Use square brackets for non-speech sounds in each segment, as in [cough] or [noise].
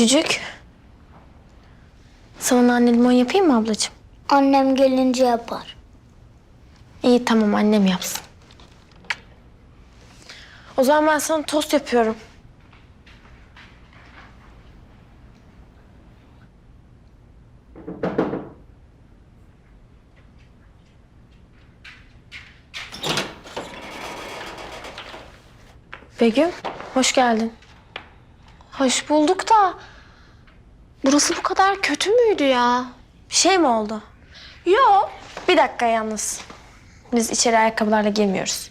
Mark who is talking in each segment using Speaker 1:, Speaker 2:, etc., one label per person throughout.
Speaker 1: Cücük. Sana nane limon yapayım mı ablacığım?
Speaker 2: Annem gelince yapar.
Speaker 1: İyi tamam annem yapsın. O zaman ben sana tost yapıyorum. Begüm, hoş geldin. Hoş bulduk da... Burası bu kadar kötü müydü ya? Bir şey mi oldu? Yok. Bir dakika yalnız. Biz içeri ayakkabılarla girmiyoruz.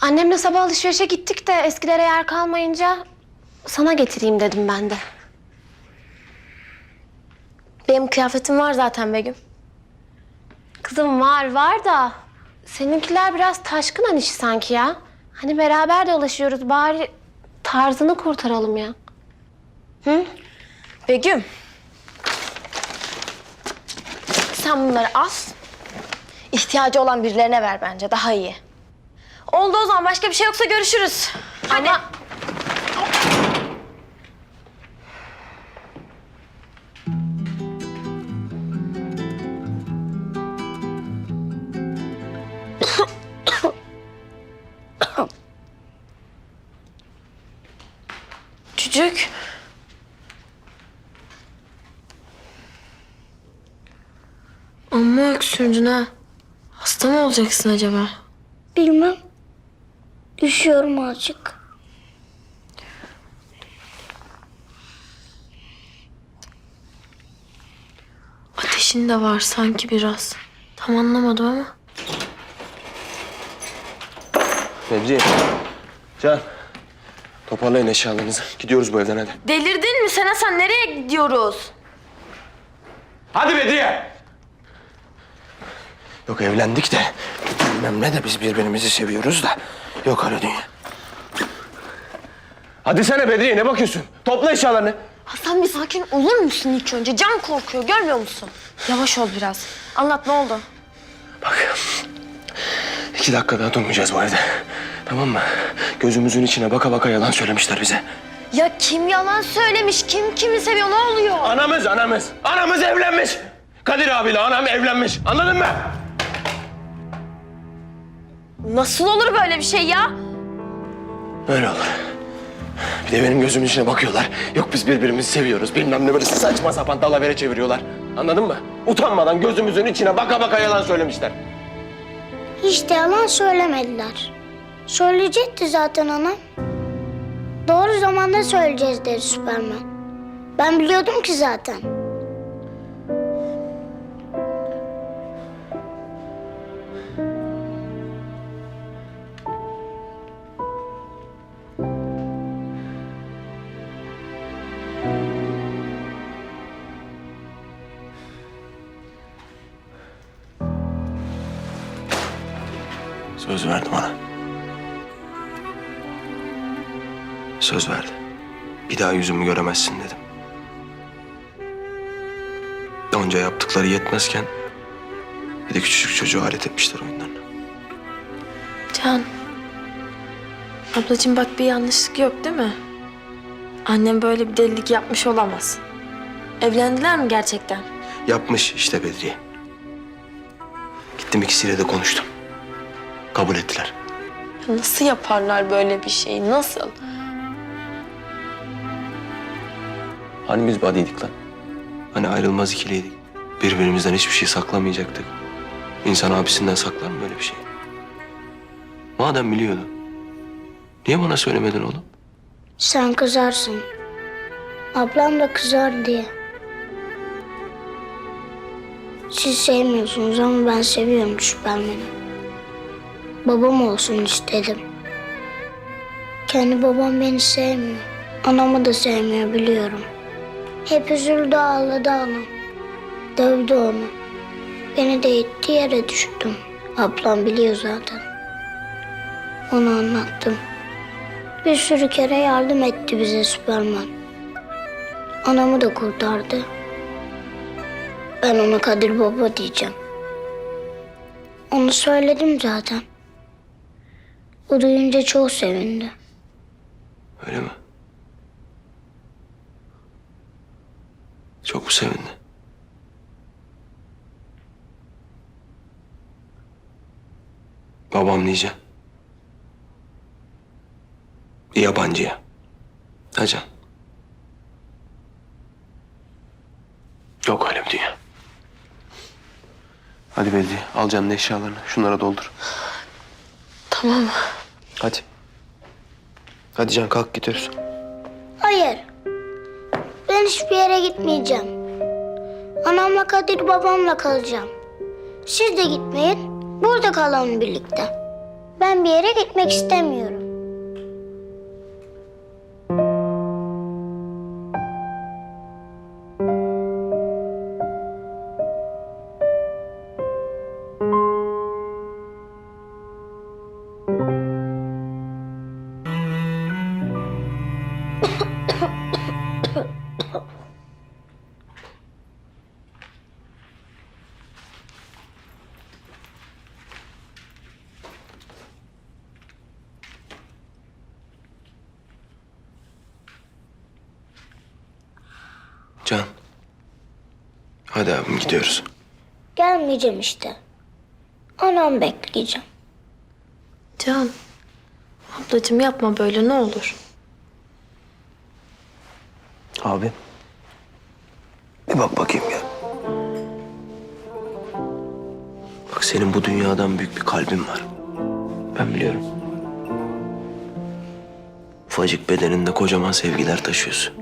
Speaker 1: Annemle sabah alışverişe gittik de eskilere yer kalmayınca sana getireyim dedim ben de. Benim kıyafetim var zaten Begüm. Kızım var var da seninkiler biraz taşkın hani işi sanki ya. Hani beraber dolaşıyoruz bari tarzını kurtaralım ya. Hı? Begüm. Sen bunları al. İhtiyacı olan birilerine ver bence daha iyi. Oldu o zaman başka bir şey yoksa görüşürüz. Anne. Çocuk. Öksürdün ha. Hasta mı olacaksın acaba?
Speaker 2: Bilmem. Üşüyorum azıcık.
Speaker 1: Ateşin de var sanki biraz. Tam anlamadım ama.
Speaker 3: Fevzi. Can. Toparlayın eşyalarınızı. Gidiyoruz bu evden hadi.
Speaker 1: Delirdin mi sen Hasan? Nereye gidiyoruz?
Speaker 3: Hadi Bedriye. Yok evlendik de bilmem ne de biz birbirimizi seviyoruz da. Yok öyle dünya. Hadi sana Bedriye ne bakıyorsun? Topla eşyalarını.
Speaker 1: Hasan bir sakin olur musun ilk önce? Can korkuyor görmüyor musun? Yavaş ol biraz. Anlat ne oldu?
Speaker 3: Bak. iki dakika daha durmayacağız bu evde. Tamam mı? Gözümüzün içine baka baka yalan söylemişler bize.
Speaker 1: Ya kim yalan söylemiş? Kim kimi seviyor? Ne oluyor?
Speaker 3: Anamız anamız. Anamız evlenmiş. Kadir abiyle anam evlenmiş. Anladın mı?
Speaker 1: Nasıl olur böyle bir şey ya?
Speaker 3: Öyle olur. Bir de benim gözümün içine bakıyorlar. Yok biz birbirimizi seviyoruz. Bilmem ne böyle saçma sapan dalavere çeviriyorlar. Anladın mı? Utanmadan gözümüzün içine baka baka yalan söylemişler.
Speaker 2: Hiç de yalan söylemediler. Söyleyecekti zaten anam. Doğru zamanda söyleyeceğiz dedi Süpermen. Ben biliyordum ki zaten.
Speaker 3: Söz verdi bana. Söz verdi. Bir daha yüzümü göremezsin dedim. Onca yaptıkları yetmezken bir de küçücük çocuğu alet etmişler oyunlarına.
Speaker 1: Can. Ablacığım bak bir yanlışlık yok değil mi? Annem böyle bir delilik yapmış olamaz. Evlendiler mi gerçekten?
Speaker 3: Yapmış işte Bedriye. Gittim ikisiyle de konuştum. Kabul ettiler.
Speaker 1: Nasıl yaparlar böyle bir şeyi? Nasıl?
Speaker 3: Hani biz badiydik lan? Hani ayrılmaz ikiliydik. Birbirimizden hiçbir şey saklamayacaktık. İnsan abisinden saklar mı böyle bir şey? Madem biliyordun. Niye bana söylemedin oğlum?
Speaker 2: Sen kızarsın. Ablam da kızar diye. Siz sevmiyorsunuz ama ben seviyorum Süpermen'i. Babam olsun istedim. Kendi babam beni sevmiyor. Anamı da sevmiyor biliyorum. Hep üzüldü ağladı anam. Dövdü onu. Beni de itti yere düştüm. Ablam biliyor zaten. Onu anlattım. Bir sürü kere yardım etti bize Süperman. Anamı da kurtardı. Ben ona Kadir Baba diyeceğim. Onu söyledim zaten. O duyunca çok sevindi.
Speaker 3: Öyle mi? Çok mu sevindi? Babam diyeceğim. Yabancıya. Ha Can? Yok öyle bir dünya. Hadi Bedri al canın eşyalarını. Şunlara doldur.
Speaker 1: Tamam.
Speaker 3: Hadi. Hadi Can kalk gidiyoruz.
Speaker 2: Hayır. Ben hiçbir yere gitmeyeceğim. Anamla Kadir babamla kalacağım. Siz de gitmeyin. Burada kalalım birlikte. Ben bir yere gitmek istemiyorum.
Speaker 3: Abim gidiyoruz.
Speaker 2: Gelmeyeceğim işte. Anam bekleyeceğim.
Speaker 1: Can. Ablacığım yapma böyle ne olur.
Speaker 3: Abi. Bir bak bakayım ya. Bak senin bu dünyadan büyük bir kalbin var. Ben biliyorum. Ufacık bedeninde kocaman sevgiler taşıyorsun.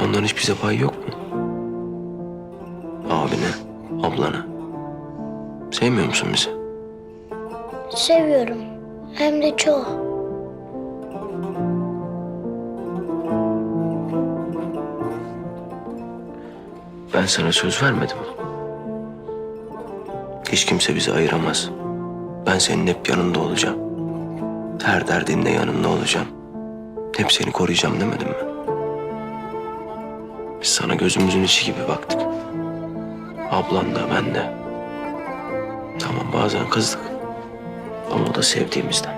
Speaker 3: Onların hiç bize payı yok mu? Sevmiyor musun bizi?
Speaker 2: Seviyorum. Hem de çok.
Speaker 3: Ben sana söz vermedim mi? Hiç kimse bizi ayıramaz. Ben senin hep yanında olacağım. Her derdinde yanında olacağım. Hep seni koruyacağım demedim mi? Biz sana gözümüzün içi gibi baktık. Ablan da ben de. Tamam bazen kızdık. Ama o da sevdiğimizden.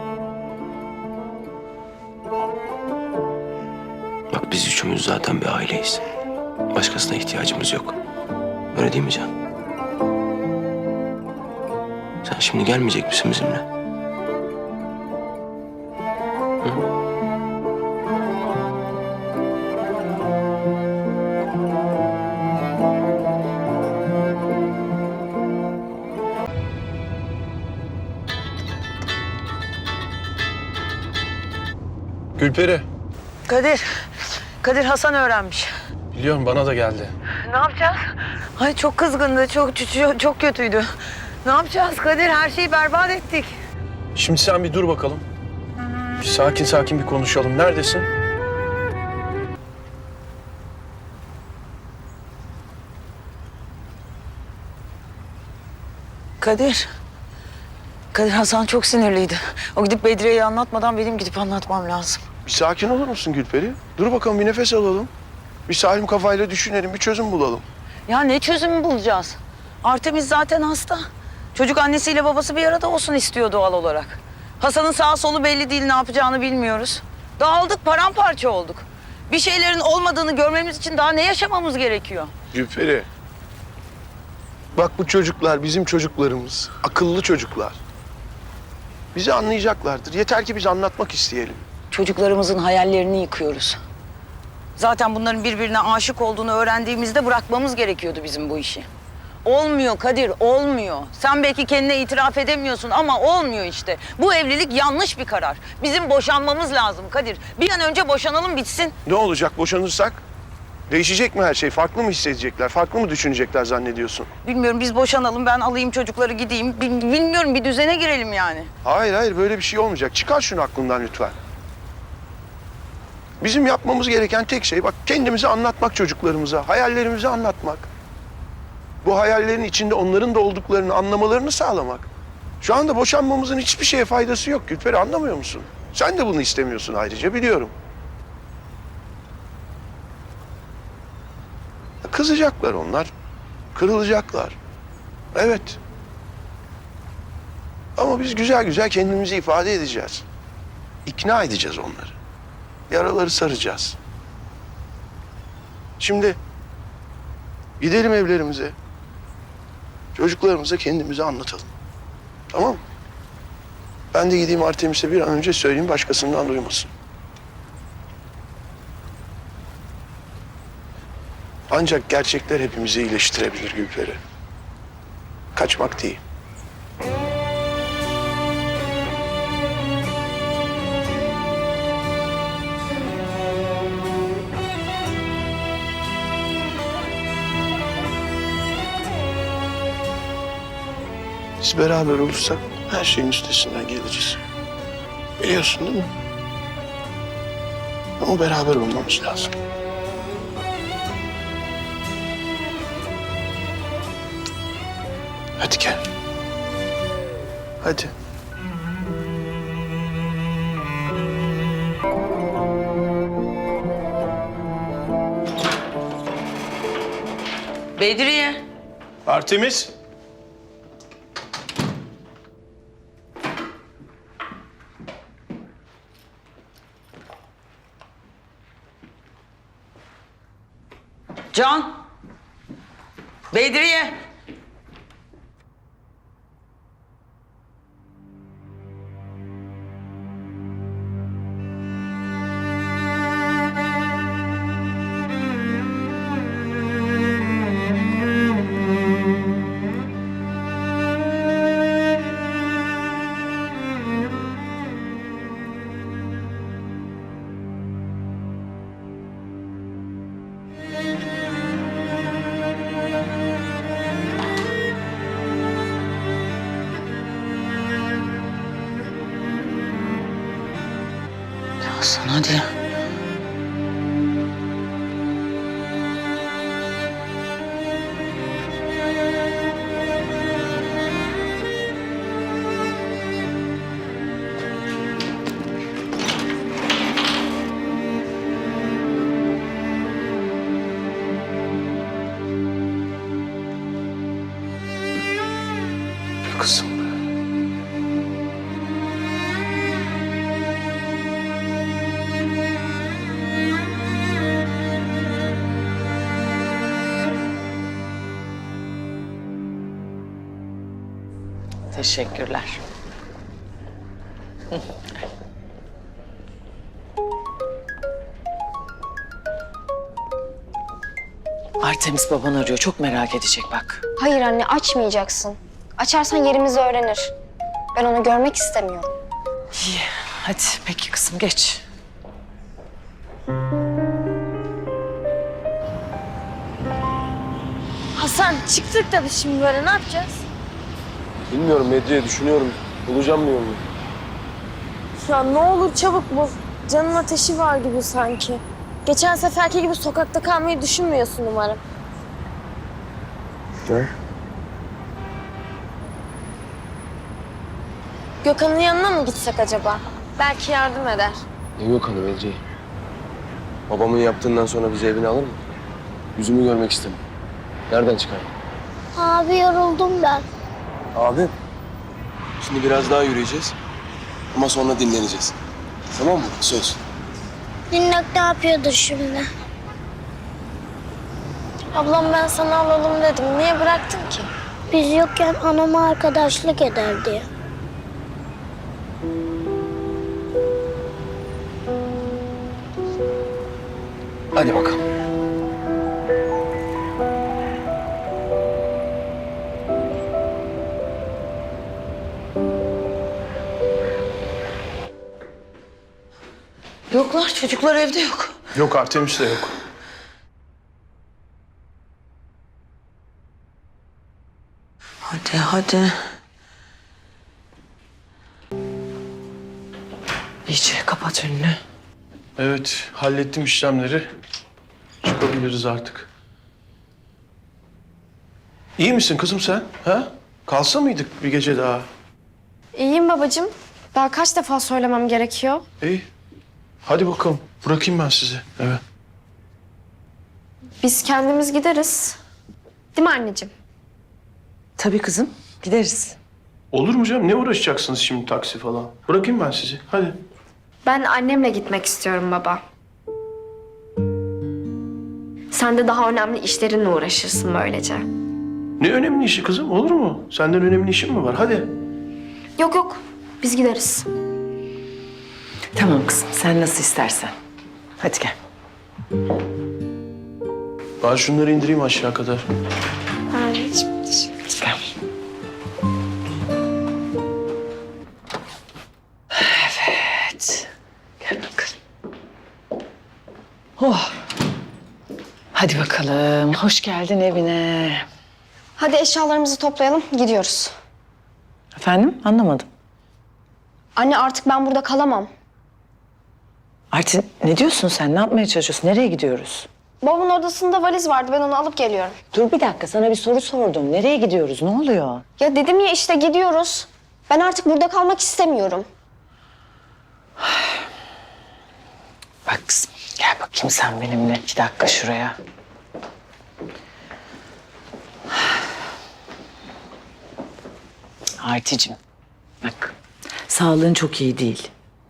Speaker 3: Bak biz üçümüz zaten bir aileyiz. Başkasına ihtiyacımız yok. Öyle değil mi Can? Sen şimdi gelmeyecek misin bizimle?
Speaker 4: Gülperi.
Speaker 5: Kadir, Kadir Hasan öğrenmiş.
Speaker 4: Biliyorum bana da geldi.
Speaker 5: Ne yapacağız? Ay çok kızgındı, çok çok, çok kötüydü. Ne yapacağız Kadir? Her şeyi berbat ettik.
Speaker 4: Şimdi sen bir dur bakalım. Bir sakin sakin bir konuşalım. Neredesin?
Speaker 5: Kadir. Kadir Hasan çok sinirliydi. O gidip Bedriye'ye anlatmadan benim gidip anlatmam lazım.
Speaker 6: Bir sakin olur musun Gülperi? Dur bakalım bir nefes alalım. Bir salim kafayla düşünelim, bir çözüm bulalım.
Speaker 5: Ya ne çözümü bulacağız? Artemis zaten hasta. Çocuk annesiyle babası bir arada olsun istiyor doğal olarak. Hasan'ın sağ solu belli değil, ne yapacağını bilmiyoruz. Dağıldık, paramparça olduk. Bir şeylerin olmadığını görmemiz için daha ne yaşamamız gerekiyor?
Speaker 6: Gülperi. Bak bu çocuklar bizim çocuklarımız. Akıllı çocuklar. Bizi anlayacaklardır. Yeter ki biz anlatmak isteyelim.
Speaker 5: Çocuklarımızın hayallerini yıkıyoruz. Zaten bunların birbirine aşık olduğunu öğrendiğimizde bırakmamız gerekiyordu bizim bu işi. Olmuyor Kadir, olmuyor. Sen belki kendine itiraf edemiyorsun ama olmuyor işte. Bu evlilik yanlış bir karar. Bizim boşanmamız lazım Kadir. Bir an önce boşanalım bitsin.
Speaker 6: Ne olacak boşanırsak? Değişecek mi her şey? Farklı mı hissedecekler? Farklı mı düşünecekler zannediyorsun?
Speaker 5: Bilmiyorum biz boşanalım, ben alayım çocukları gideyim. Bil- Bilmiyorum bir düzene girelim yani.
Speaker 6: Hayır hayır böyle bir şey olmayacak. Çıkar şunu aklından lütfen. Bizim yapmamız gereken tek şey bak kendimizi anlatmak çocuklarımıza, hayallerimizi anlatmak. Bu hayallerin içinde onların da olduklarını anlamalarını sağlamak. Şu anda boşanmamızın hiçbir şeye faydası yok Gülperi anlamıyor musun? Sen de bunu istemiyorsun ayrıca biliyorum. Kızacaklar onlar, kırılacaklar. Evet. Ama biz güzel güzel kendimizi ifade edeceğiz. İkna edeceğiz onları. Yaraları saracağız. Şimdi gidelim evlerimize. Çocuklarımıza kendimizi anlatalım. Tamam mı? Ben de gideyim Artemis'e bir an önce söyleyeyim başkasından duymasın. Ancak gerçekler hepimizi iyileştirebilir Gülperi. Kaçmak değil. Beraber olursak her şeyin üstesinden geliriz. Biliyorsun değil mi? Ama beraber olmamız lazım. Hadi gel. Hadi.
Speaker 7: Bedriye.
Speaker 6: Artemis.
Speaker 7: Can. Bedriye. Hasan Teşekkürler. Artemis baban arıyor. Çok merak edecek bak.
Speaker 8: Hayır anne açmayacaksın. Açarsan yerimizi öğrenir. Ben onu görmek istemiyorum.
Speaker 7: İyi. Hadi peki kızım geç.
Speaker 8: Hasan çıktık da biz şimdi böyle ne yapacağız?
Speaker 3: Bilmiyorum Medriye düşünüyorum. Bulacağım bir yolunu.
Speaker 1: Ya ne olur çabuk bul. Canın ateşi var gibi sanki. Geçen seferki gibi sokakta kalmayı düşünmüyorsun umarım.
Speaker 3: Ne?
Speaker 1: Gökhan'ın yanına mı gitsek acaba? Belki yardım eder.
Speaker 3: Ne yok hanım Medriye. Babamın yaptığından sonra bizi evine alır mı? Yüzümü görmek istemem. Nereden çıkar?
Speaker 2: Abi yoruldum ben.
Speaker 3: Abi. Şimdi biraz daha yürüyeceğiz. Ama sonra dinleneceğiz. Tamam mı? Söz.
Speaker 2: Minnak ne yapıyordur şimdi?
Speaker 1: Ablam ben sana alalım dedim. Niye bıraktın ki?
Speaker 2: Biz yokken anama arkadaşlık ederdi.
Speaker 3: Hadi bakalım.
Speaker 7: Yoklar çocuklar evde yok.
Speaker 6: Yok Artemis de yok.
Speaker 7: Hadi hadi. İyice kapat önünü.
Speaker 6: Evet hallettim işlemleri. Çıkabiliriz artık. İyi misin kızım sen? Ha? Kalsa mıydık bir gece daha?
Speaker 1: İyiyim babacığım. Daha kaç defa söylemem gerekiyor?
Speaker 6: İyi. Hadi bakalım. Bırakayım ben sizi eve.
Speaker 1: Biz kendimiz gideriz. Değil mi anneciğim?
Speaker 7: Tabii kızım gideriz.
Speaker 6: Olur mu canım? Ne uğraşacaksınız şimdi taksi falan? Bırakayım ben sizi. Hadi.
Speaker 9: Ben annemle gitmek istiyorum baba. Sen de daha önemli işlerinle uğraşırsın böylece.
Speaker 6: Ne önemli işi kızım olur mu? Senden önemli işin mi var? Hadi.
Speaker 9: Yok yok, biz gideriz.
Speaker 7: Tamam kızım sen nasıl istersen. Hadi gel.
Speaker 6: Ben şunları indireyim aşağı kadar.
Speaker 7: Gel. Evet. Gel bakalım. Oh. Hadi bakalım. Hoş geldin evine.
Speaker 8: Hadi eşyalarımızı toplayalım, gidiyoruz.
Speaker 7: Efendim? Anlamadım.
Speaker 8: Anne artık ben burada kalamam.
Speaker 7: Artin ne diyorsun sen? Ne yapmaya çalışıyorsun? Nereye gidiyoruz?
Speaker 8: Babamın odasında valiz vardı, ben onu alıp geliyorum.
Speaker 7: Dur bir dakika sana bir soru sordum. Nereye gidiyoruz? Ne oluyor?
Speaker 8: Ya dedim ya işte gidiyoruz. Ben artık burada kalmak istemiyorum. [sighs]
Speaker 7: Bak kızım gel bakayım sen benimle. iki dakika şuraya. [sighs] Articim bak sağlığın çok iyi değil.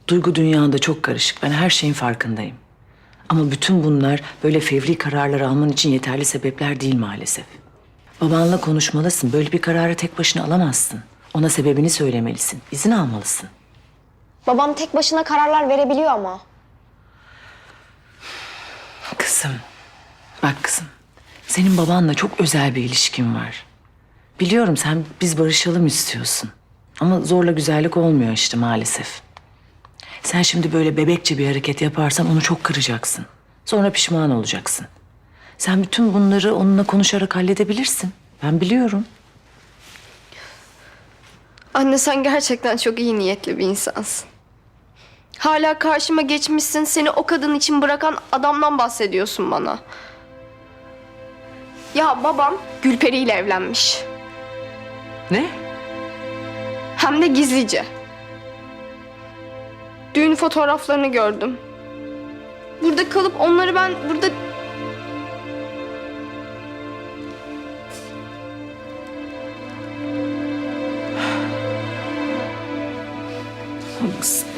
Speaker 7: Duygu dünyanda çok karışık. Ben her şeyin farkındayım. Ama bütün bunlar böyle fevri kararlar alman için yeterli sebepler değil maalesef. Babanla konuşmalısın. Böyle bir kararı tek başına alamazsın. Ona sebebini söylemelisin. İzin almalısın.
Speaker 8: Babam tek başına kararlar verebiliyor ama.
Speaker 7: Kızım, bak kızım. Senin babanla çok özel bir ilişkin var. Biliyorum sen biz barışalım istiyorsun. Ama zorla güzellik olmuyor işte maalesef. Sen şimdi böyle bebekçe bir hareket yaparsan onu çok kıracaksın. Sonra pişman olacaksın. Sen bütün bunları onunla konuşarak halledebilirsin. Ben biliyorum.
Speaker 9: Anne sen gerçekten çok iyi niyetli bir insansın. Hala karşıma geçmişsin, seni o kadın için bırakan adamdan bahsediyorsun bana. Ya babam Gülperi ile evlenmiş.
Speaker 7: Ne?
Speaker 9: Hem de gizlice. Düğün fotoğraflarını gördüm. Burada kalıp onları ben burada...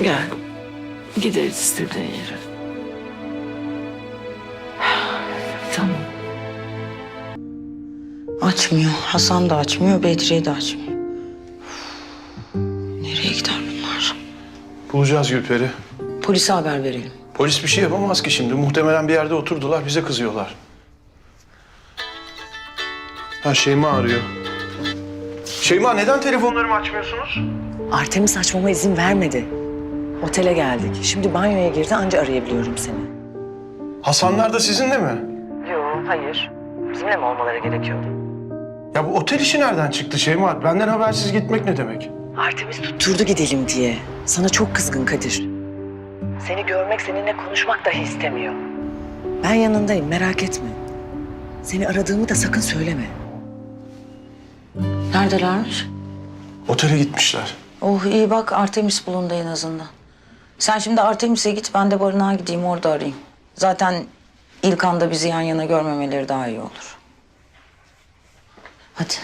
Speaker 7: Gel. Gideriz istediğin yere. Tamam.
Speaker 5: Açmıyor. Hasan da açmıyor, Bedriye de açmıyor. Nereye gider?
Speaker 6: Bulacağız Gülperi.
Speaker 5: Polise haber verelim.
Speaker 6: Polis bir şey yapamaz ki şimdi. Muhtemelen bir yerde oturdular, bize kızıyorlar. Ha Şeyma arıyor. Şeyma neden telefonlarımı açmıyorsunuz?
Speaker 7: Artemis açmama izin vermedi. Otele geldik. Şimdi banyoya girdi anca arayabiliyorum seni.
Speaker 6: Hasanlar da sizinle mi?
Speaker 7: Yok hayır. Bizimle mi olmaları gerekiyordu?
Speaker 6: Ya bu otel işi nereden çıktı Şeyma? Benden habersiz gitmek ne demek?
Speaker 7: Artemis tutturdu gidelim diye. Sana çok kızgın Kadir. Seni görmek, seninle konuşmak dahi istemiyor. Ben yanındayım, merak etme. Seni aradığımı da sakın söyleme.
Speaker 5: Neredelermiş?
Speaker 6: Otele gitmişler.
Speaker 5: Oh iyi bak Artemis bulundu en azından. Sen şimdi Artemis'e git, ben de barınağa gideyim orada arayayım. Zaten ilk anda bizi yan yana görmemeleri daha iyi olur. Hadi.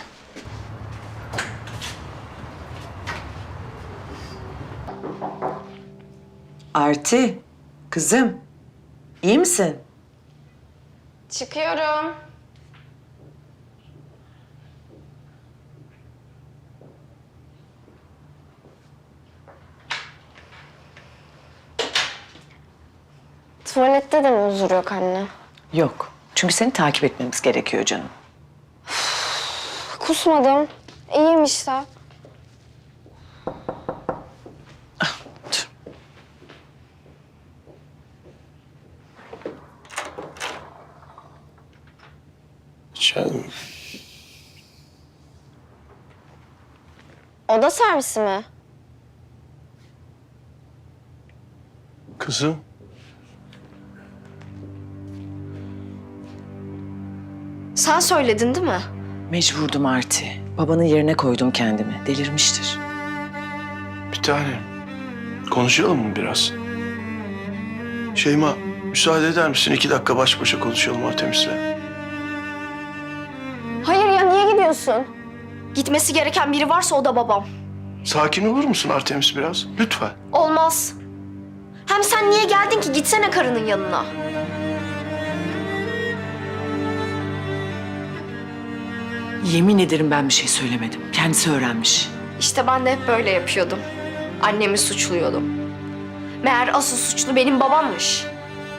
Speaker 7: Arti, kızım. iyi misin?
Speaker 9: Çıkıyorum.
Speaker 8: Tuvalette de mi huzur yok anne?
Speaker 7: Yok. Çünkü seni takip etmemiz gerekiyor canım.
Speaker 8: Kusmadım. İyiyim işte. Servisi mi?
Speaker 6: Kızım.
Speaker 9: Sen söyledin değil mi?
Speaker 7: Mecburdum Arti. Babanın yerine koydum kendimi. Delirmiştir.
Speaker 6: Bir tane. Konuşalım mı biraz? Şeyma, müsaade eder misin? İki dakika baş başa konuşalım Artemis'le.
Speaker 8: Hayır ya niye gidiyorsun?
Speaker 9: Gitmesi gereken biri varsa o da babam.
Speaker 6: Sakin olur musun Artemis biraz? Lütfen.
Speaker 9: Olmaz. Hem sen niye geldin ki? Gitsene karının yanına.
Speaker 10: Yemin ederim ben bir şey söylemedim. Kendisi öğrenmiş.
Speaker 9: İşte ben de hep böyle yapıyordum. Annemi suçluyordum. Meğer asıl suçlu benim babammış.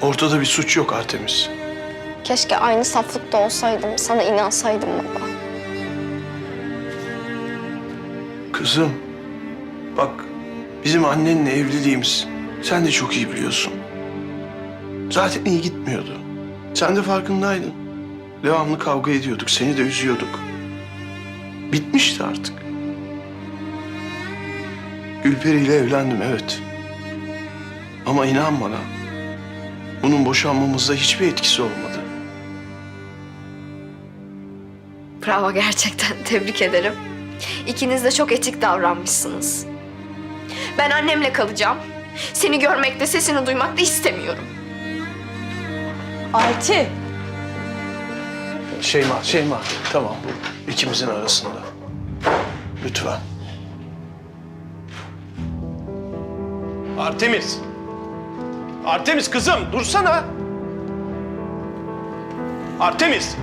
Speaker 6: Ortada bir suç yok Artemis.
Speaker 8: Keşke aynı saflıkta olsaydım, sana inansaydım baba.
Speaker 6: Kızım, bak bizim annenle evliliğimiz sen de çok iyi biliyorsun. Zaten iyi gitmiyordu. Sen de farkındaydın. Devamlı kavga ediyorduk, seni de üzüyorduk. Bitmişti artık. Gülperi ile evlendim evet. Ama inan bana, bunun boşanmamızda hiçbir etkisi olmadı.
Speaker 9: Bravo gerçekten tebrik ederim. İkiniz de çok etik davranmışsınız. Ben annemle kalacağım. Seni görmek de sesini duymak da istemiyorum.
Speaker 10: Arti.
Speaker 6: Şeyma, Şeyma. Tamam ikimizin arasında. Lütfen. Artemis. Artemis kızım dursana. Artemis.